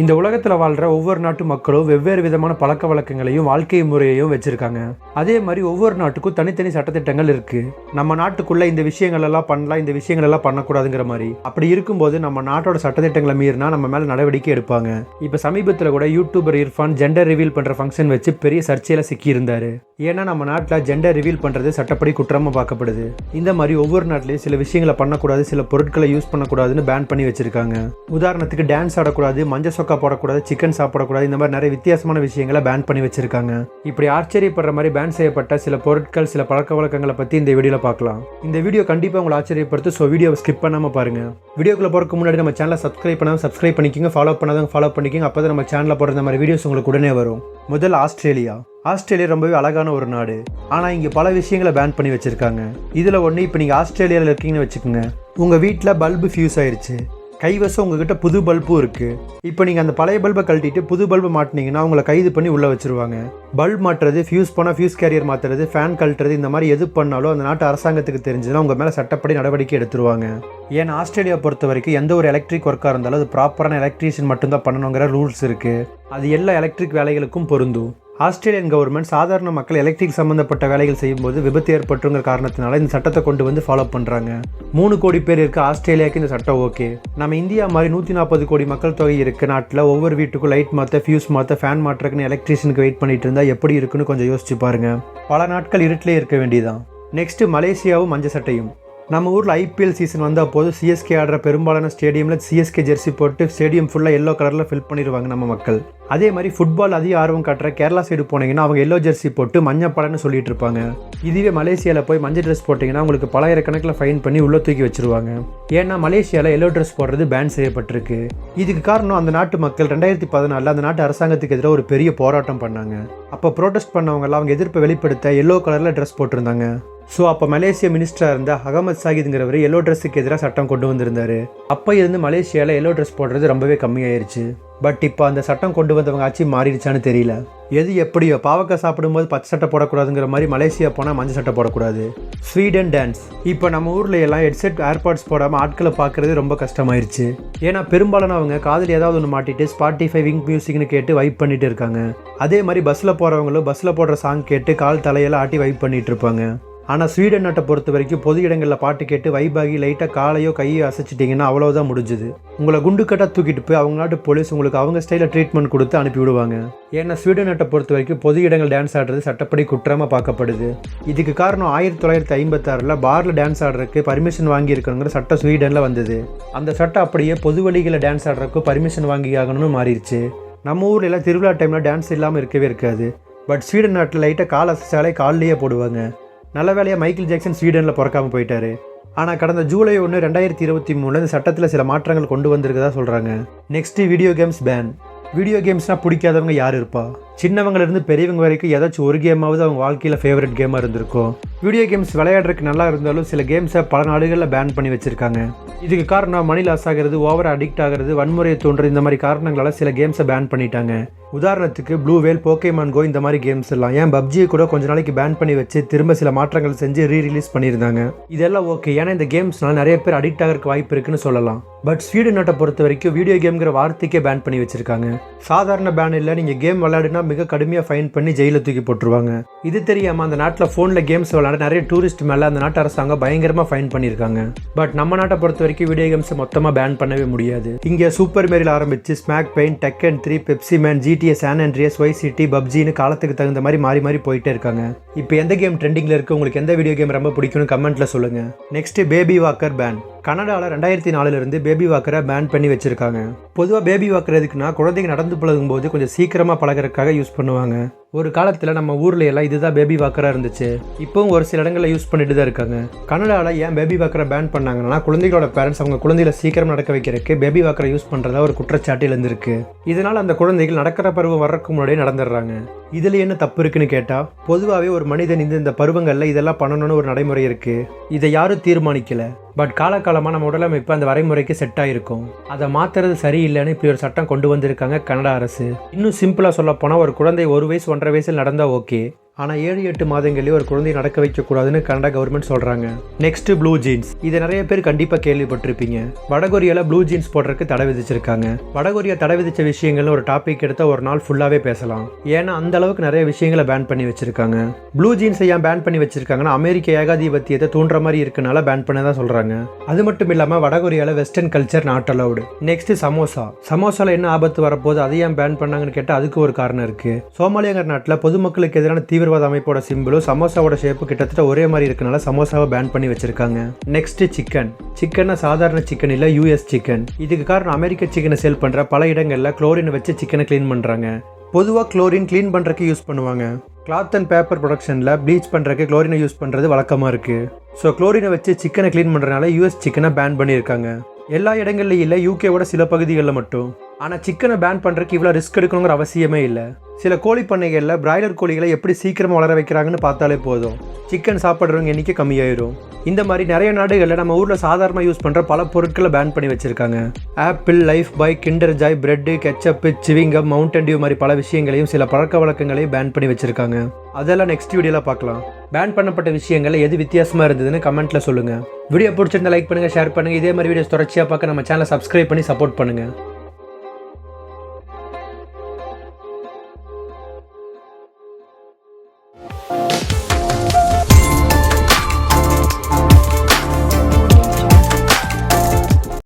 இந்த உலகத்தில் வாழ்கிற ஒவ்வொரு நாட்டு மக்களும் வெவ்வேறு விதமான பழக்க வழக்கங்களையும் வாழ்க்கை முறையையும் வச்சுருக்காங்க. அதே மாதிரி ஒவ்வொரு நாட்டுக்கும் தனித்தனி சட்டத்திட்டங்கள் இருக்குது நம்ம நாட்டுக்குள்ளே இந்த விஷயங்கள் எல்லாம் பண்ணலாம் இந்த விஷயங்கள் எல்லாம் பண்ணக்கூடாதுங்கிற மாதிரி. அப்படி இருக்கும்போது நம்ம நாட்டோட சட்டத்திட்டங்களை மீறினா நம்ம மேலே நடவடிக்கை எடுப்பாங்க. இப்போ சமீபத்தில் கூட யூடியூபர் இர்ஃபான் ஜெண்டர் ரிவீல் பண்ணுற ஃபங்க்ஷன் வச்சு பெரிய சர்ச்சையில் சிக்கியிருந்தார். ஏன்னா நம்ம நாட்டில் ஜெண்டர் ரிவீல் பண்ணுறது சட்டப்படி குற்றமாக பார்க்கப்படுது. இந்த மாதிரி ஒவ்வொரு நாட்டிலையும் சில விஷயங்களை பண்ணக்கூடாது சில பொருட்களை யூஸ் பண்ணக்கூடாதுன்னு பேன் பண்ணி வச்சுருக்காங்க. உதாரணத்துக்கு டான்ஸ் ஆடக்கூடாது மஞ்சள் சொக்கா போடக்கூடாது சிக்கன் சாப்பிடக்கூடாது இந்த மாதிரி நிறைய வித்தியாசமான விஷயங்களை பேன் பண்ணி வச்சிருக்காங்க. இப்படி ஆச்சரியப்படுற மாதிரி பேன் செய்யப்பட்ட சில பொருட்கள் சில பழக்க வழக்கங்களை பற்றி இந்த வீடியோவில் பார்க்கலாம். இந்த வீடியோ கண்டிப்பாக உங்களை ஆச்சரியப்படுத்து ஸோ வீடியோவை ஸ்கிப் பண்ணாமல் பாருங்க. வீடியோக்குள்ள போறதுக்கு முன்னாடி நம்ம சேனலை சப்ஸ்கிரைப் பண்ணாமல் சப்ஸ்கிரைப் பண்ணிக்கோங்க ஃபாலோ பண்ணாதவங்க ஃபாலோ பண்ணிக்கோங்க அப்போ தான் நம்ம சேனலில் போடுற மாதிரி வீடியோஸ் உங்களுக்கு உடனே வரும். முதல் ஆஸ்திரேலியா. ஆஸ்திரேலியா ரொம்பவே அழகான ஒரு நாடு. ஆனால் இங்கே பல விஷயங்களை பேன் பண்ணி வச்சுருக்காங்க. இதில் ஒன்று இப்போ நீங்கள் ஆஸ்திரேலியாவில் இருக்கீங்கன்னு வச்சுக்கோங்க. உங்கள் வீட்டில் பல்பு ஃபியூஸ் ஆயிடுச்சு கைவசம் உங்ககிட்ட புது பல்பும் இருக்குது இப்போ நீங்கள் அந்த பழைய பல்பை கழட்டிட்டு புது பல்பு மாட்டினீங்கன்னா உங்களை கைது பண்ணி உள்ளே வச்சிருவாங்க. பல்ப் மாட்டுறது ஃபியூஸ் போனால் ஃபியூஸ் கேரியர் மாற்றுறது ஃபேன் கழட்டுறது இந்த மாதிரி எது பண்ணாலும் அந்த நாட்டு அரசாங்கத்துக்கு தெரிஞ்சதுன்னா உங்கள் மேலே சட்டப்படி நடவடிக்கை எடுத்துருவாங்க. ஏன்னா ஆஸ்திரேலியா பொறுத்த வரைக்கும் எந்த ஒரு எலக்ட்ரிக் ஒர்க்காக இருந்தாலும் அது ப்ராப்பரான எலக்ட்ரீஷியன் மட்டும்தான் பண்ணணுங்கிற ரூல்ஸ் இருக்குது அது எல்லா எலக்ட்ரிக் வேலைகளுக்கும் பொருந்தும். ஆஸ்திரேலியன் கவர்மெண்ட் சாதாரண மக்கள் எலக்ட்ரிக் சம்பந்தப்பட்ட வேலைகள் செய்யும்போது விபத்து ஏற்பட்டுங்கிற காரணத்தினால இந்த சட்டத்தை கொண்டு வந்து ஃபாலோ பண்ணுறாங்க மூணு கோடி பேர் இருக்க ஆஸ்திரேலியாவுக்கு இந்த சட்டம் ஓகே நம்ம இந்தியா மாதிரி நூற்றி நாற்பது கோடி மக்கள் தொகை இருக்க நாட்டில் ஒவ்வொரு வீட்டுக்கும் லைட் மாற்ற ஃபியூஸ் மாற்ற ஃபேன் மாற்றுறக்குன்னு எலக்ட்ரீஷியனுக்கு வெயிட் பண்ணிட்டு இருந்தால் எப்படி இருக்குன்னு கொஞ்சம் யோசிச்சு பாருங்க. பல நாட்கள் இருட்டிலே இருக்க வேண்டியதான் நெக்ஸ்ட் மலேசியாவும் மஞ்சள் சட்டையும். நம்ம ஊரில் ஐபிஎல் சீசன் வந்த போது சிஎஸ்கே ஆடுற பெரும்பாலான ஸ்டேடியமில் சிஎஸ்கே ஜெர்சி போட்டு ஸ்டேடியம் ஃபுல்லாக எல்லோ கலரில் ஃபில் பண்ணிடுவாங்க நம்ம மக்கள். அதே மாதிரி ஃபுட்பால் அதிக ஆர்வம் காட்டுற கேரளா சைடு போனீங்கன்னா அவங்க எல்லோ ஜெர்சி போட்டு மஞ்சள் படம்னு சொல்லிட்டு இருப்பாங்க. இதுவே மலேசியாவில் போய் மஞ்சள் ட்ரெஸ் போட்டிங்கன்னா உங்களுக்கு பலாயிரக்கணக்கில் ஃபைன் பண்ணி உள்ளே தூக்கி வச்சிருவாங்க. ஏன்னா மலேசியாவில் எல்லோ ட்ரெஸ் போடுறது பேன் செய்யப்பட்டிருக்கு. இதுக்கு காரணம் அந்த நாட்டு மக்கள் ரெண்டாயிரத்தி பதினாலில் அந்த நாட்டு அரசாங்கத்துக்கு எதிராக ஒரு பெரிய போராட்டம் பண்ணாங்க. அப்போ ப்ரோட்டஸ்ட் பண்ணவங்கலாம் அவங்க எதிர்ப்பை வெளிப்படுத்த எல்லோ கலரில் ட்ரெஸ் போட்டிருந்தாங்க. ஸோ அப்போ மலேசிய மினிஸ்டராக இருந்த அகமது சாகித்ங்கிறவர் எல்லோ ட்ரெஸ்ஸுக்கு எதிராக சட்டம் கொண்டு வந்திருந்தார். அப்போ இருந்து மலேசியாவில் எல்லோ ட்ரெஸ் போடுறது ரொம்பவே கம்மியாயிருச்சு. பட் இப்போ அந்த சட்டம் கொண்டு வந்தவங்க ஆட்சி மாறிடுச்சான்னு தெரியல. எது எப்படியோ பாவக்காய் சாப்பிடும்போது பச்சை சட்டை போடக்கூடாதுங்கிற மாதிரி மலேசியா போனால் மஞ்சள் சட்டை போடக்கூடாது. ஸ்வீடன் டான்ஸ் இப்போ நம்ம ஊரில் எல்லாம் ஹெட்செட் ஏர்பாட்ஸ் போடாமல் ஆட்களை பார்க்குறது ரொம்ப கஷ்டமாயிருச்சு. ஏன்னா பெரும்பாலானவங்க காதில் ஏதாவது ஒன்று மாட்டிட்டு ஸ்பாட்டிஃபை விங் மியூசிக்னு கேட்டு வைப் பண்ணிட்டு இருக்காங்க. அதே மாதிரி பஸ்ஸில் போகிறவங்களும் பஸ்ஸில் போடுற சாங் கேட்டு கால் தலையெல்லாம் ஆட்டி வைப் பண்ணிட்டு இருப்பாங்க. ஆனால் ஸ்வீடன் நாட்டை பொறுத்த வரைக்கும் பொது இடங்களில் பாட்டு கேட்டு வைபாகி லைட்டாக காலையோ கையோ அசைச்சிட்டிங்கன்னா அவ்வளோதான் முடிஞ்சுது. உங்களை குண்டு கட்டாக தூக்கிட்டு போய் அவங்க நாட்டு போலீஸ் உங்களுக்கு அவங்க ஸ்டைலில் ட்ரீட்மெண்ட் கொடுத்து அனுப்பி விடுவாங்க. ஏன்னா ஸ்வீடன் நாட்டை பொறுத்த வரைக்கும் பொது இடங்கள் டான்ஸ் ஆடுறது சட்டப்படி குற்றமாக பார்க்கப்படுது. இதுக்கு காரணம் ஆயிரத்தி தொள்ளாயிரத்தி ஐம்பத்தாறில் பாரில் டான்ஸ் ஆடுறதுக்கு பர்மிஷன் வாங்கியிருக்கணுங்கிற சட்டம் ஸ்வீடனில் வந்தது. அந்த சட்டம் அப்படியே பொது வழிகளில் டான்ஸ் ஆடுறதுக்கு பர்மிஷன் வாங்கி ஆகணும்னு மாறிடுச்சு. நம்ம ஊரில் எல்லாம் திருவிழா டைமில் டான்ஸ் இல்லாமல் இருக்கவே இருக்காது. பட் ஸ்வீடன் நாட்டில் லைட்டாக கால் அசைச்சாலே கால்லையே போடுவாங்க. நல்ல வேலையாக மைக்கேல் ஜாக்சன் ஸ்வீடனில் பிறக்காமல் போயிட்டாரு. ஆனால் கடந்த ஜூலை ஒன்று ரெண்டாயிரத்தி இருபத்தி மூணில் இந்த சட்டத்தில் சில மாற்றங்கள் கொண்டு வந்திருக்கதா சொல்கிறாங்க next video games ban video கேம்ஸ்னால் பிடிக்காதவங்க யார் இருப்பா? சின்னவங்கலேருந்து பெரியவங்க வரைக்கும் ஏதாச்சும் ஒரு கேமாவது அவங்க வாழ்க்கையில் ஃபேவரட் கேமாக இருந்திருக்கும் வீடியோ கேம்ஸ் விளையாடுறதுக்கு நல்லா இருந்தாலும் சில கேம்ஸை பல நாடுகளில் பேன் பண்ணி வச்சுருக்காங்க. இதுக்கு காரணம் மணி லாஸ் ஆகிறது ஓவர் அடிக்ட் ஆகிறது வன்முறையை தோன்றது இந்த மாதிரி காரணங்களால் சில கேம்ஸை பேன் பண்ணிட்டாங்க. உதாரணத்துக்கு ப்ளூ வேல் போக்கேமான் கோ இந்த மாதிரி கேம்ஸ் எல்லாம். ஏன் பப்ஜியை கூட கொஞ்ச நாளைக்கு பேன் பண்ணி வச்சு திரும்ப சில மாற்றங்கள் செஞ்சு ரீ ரிலீஸ் பண்ணியிருந்தாங்க. இதெல்லாம் ஓகே ஏன்னா இந்த கேம்ஸ்னால நிறைய பேர் அடிக்ட் ஆகிறதுக்கு வாய்ப்பு இருக்குன்னு சொல்லலாம். பட் ஸ்வீடன் நாட்டை பொறுத்த வரைக்கும் வீடியோ கேம்ங்கிற வார்த்தைக்கே பேன் பண்ணி வச்சிருக்காங்க. சாதாரண பேன் இல்லை. நீங்கள் கேம் விளையாடுனா மிக கடுமையாக ஃபைன் பண்ணி ஜெயிலில் தூக்கி போட்டுருவாங்க. இது தெரியாமல் அந்த நாட்டில் ஃபோனில் கேம்ஸ் விளாட நிறைய டூரிஸ்ட் மேலே அந்த நாட்டு அரசாங்கம் பயங்கரமாக ஃபைன் பண்ணியிருக்காங்க. பட் நம்ம நாட்டை பொறுத்த வரைக்கும் வீடியோ கேம்ஸ் மொத்தமாக பேன் பண்ணவே முடியாது. இங்கே சூப்பர் மேரில் ஆரம்பிச்சு smack pain tech and three Pepsi man GTA San Andreas Y city பப்ஜின்னு காலத்துக்கு தகுந்த மாதிரி மாறி மாறி போயிட்டே இருக்காங்க. இப்போ எந்த கேம் ட்ரெண்டிங்கில் இருக்குது உங்களுக்கு எந்த வீடியோ கேம் ரொம்ப பிடிக்கும்னு கமெண்ட்டில் சொல்லுங்கள் நெக்ஸ்ட் பேபி வாக்கர் பேன் கனடாவில் ரெண்டாயிரத்தி நாலுலேருந்து பேபி வாக்கரை பேன் பண்ணி வச்சுருக்காங்க. பொதுவாக பேபி வாக்கர் எதுக்குன்னா குழந்தைங்க நடந்து பழகும்போது கொஞ்சம் சீக்கிரமாக பழகிறதுக்காக யூஸ் பண்ணுவாங்க. ஒரு காலத்தில் நம்ம ஊரில் எல்லாம் இதுதான் பேபி வாக்கராக இருந்துச்சு. இப்போவும் ஒரு சில இடங்களில் யூஸ் பண்ணிட்டு தான் இருக்காங்க. கனடாவில் ஏன் பேபி வாக்கரை பேன் பண்ணாங்கன்னா குழந்தைகளோட பேரண்ட்ஸ் அவங்க குழந்தைகளை சீக்கிரம் நடக்க வைக்கிறதுக்கு பேபி வாக்கரை யூஸ் பண்ணுறதா ஒரு குற்றச்சாட்டு எழுந்திருக்கு. இதனால் அந்த குழந்தைகள் நடக்கிற பருவம் வர்றதுக்கு முன்னாடியே நடந்துடுறாங்க. இதில் என்ன தப்பு இருக்குன்னு கேட்டால் பொதுவாகவே ஒரு மனிதன் இந்த இந்த பருவங்களில் இதெல்லாம் பண்ணணும்னு ஒரு நடைமுறை இருக்குது இதை யாரும் தீர்மானிக்கல. பட் காலகாலமாக நம்ம உடலமைப்பு அந்த வரைமுறைக்கு செட் ஆகிருக்கும் அதை மாற்றுறது சரியில்லைன்னு இப்படி ஒரு சட்டம் கொண்டு வந்திருக்காங்க கனடா அரசு. இன்னும் சிம்பிளாக சொல்ல போனால் ஒரு குழந்தை ஒரு வயசு ஒன்றரை வயசில் நடந்தால் ஓகே ஆனால் ஏழு எட்டு மாதங்களே ஒரு குழந்தையை நடக்க வைக்கக்கூடாதுன்னு கனடா கவர்மெண்ட் சொல்கிறாங்க நெக்ஸ்ட் ப்ளூ ஜீன்ஸ் இதை நிறைய பேர் கண்டிப்பாக கேள்விப்பட்டிருப்பீங்க. வடகொரியாவில் ப்ளூ ஜீன்ஸ் போடுறதுக்கு தடை விதிச்சிருக்காங்க. வடகொரியா தடை விதிச்ச விஷயங்கள்னு ஒரு டாபிக் எடுத்தால் ஒரு நாள் ஃபுல்லாகவே பேசலாம். ஏன்னா அந்த அளவுக்கு நிறைய விஷயங்களை பேன் பண்ணி வச்சிருக்காங்க. ப்ளூ ஜீன்ஸை ஏன் பேன் பண்ணி வச்சிருக்காங்கன்னா அமெரிக்க ஏகாதிபத்தியத்தை தூண்டுற மாதிரி இருக்கனால பேன் பண்ண தான் சொல்கிறாங்க அது மட்டும் இல்லாமல் வடகொரியாவில் western culture not allowed next samosa. சமோசாவில் என்ன ஆபத்து வரப்போகுது அதை ஏன் பேன் பண்ணாங்கன்னு கேட்டால் அதுக்கு ஒரு காரணம் இருக்குது சோமாலியங்கர் நாட்டில் பொதுமக்களுக்கு எதிரான தீவிரவாத அமைப்போட சிம்பிளும் சமோசாவோட ஷேப்பு கிட்டத்தட்ட ஒரே மாதிரி இருக்கனால சமோசாவை பேன் பண்ணி வச்சிருக்காங்க. நெக்ஸ்ட் சிக்கன் சிக்கன்னா சாதாரண சிக்கன் இல்லை யூஎஸ் சிக்கன் இதுக்கு காரணம் அமெரிக்க சிக்கனை சேல் பண்ணுற பல இடங்களில் குளோரினை வச்சு சிக்கனை க்ளீன் பண்ணுறாங்க பொதுவாக குளோரின் க்ளீன் பண்ணுறக்கு யூஸ் பண்ணுவாங்க. கிளாத் அண்ட் பேப்பர் ப்ரொடக்ஷனில் ப்ளீச் பண்ணுறக்கு குளோரினை யூஸ் பண்ணுறது வழக்கமாக இருக்குது ஸோ குளோரினை வச்சு சிக்கனை க்ளீன் பண்ணுறதுனால யூஎஸ் சிக்கனை பேன் பண்ணியிருக்காங்க. எல்லா இடங்கள்லையும் இல்லை யூகேவோட சில பகுதிகளில் மட்டும். ஆனால் சிக்கனை பேன் பண்ணுறதுக்கு இவ்வளோ ரிஸ்க் எடுக்கணுங்கிற அவசியமே இல்லை. சில கோழி பண்ணைகளில் பிராய்லர் கோழிகளை எப்படி சீக்கிரமாக வளர வைக்கிறாங்கன்னு பார்த்தாலே போதும். சிக்கன் சாப்பிட்றவங்க எண்ணிக்கை கம்மியாயிரும். இந்த மாதிரி நிறைய நாடுகளில் நம்ம ஊரில் சாதாரணமாக யூஸ் பண்ணுற பல பொருட்களை பேன் பண்ணி வச்சுருக்காங்க. Apple lifebuoy Kinder Joy bread ketchup chewing gum Mountain Dew மாதிரி பல விஷயங்களையும் சில பழக்க வழக்கங்களையும் பேன் பண்ணி வச்சுருக்காங்க. அதெல்லாம் நெக்ஸ்ட் வீடியோவில் பார்க்கலாம். பேன் பண்ணப்பட்ட விஷயங்கள் எது வித்தியாசமாக இருந்ததுன்னு கமெண்ட்டில் சொல்லுங்கள் வீடியோ பிடிச்சிருந்தா லைக் பண்ணுங்கள் ஷேர் பண்ணுங்கள் இதே மாதிரி வீடியோஸ் தொடர்ச்சியாக பார்க்க நம்ம சேனலை சப்ஸ்கிரைப் பண்ணி சப்போர்ட் பண்ணுங்கள்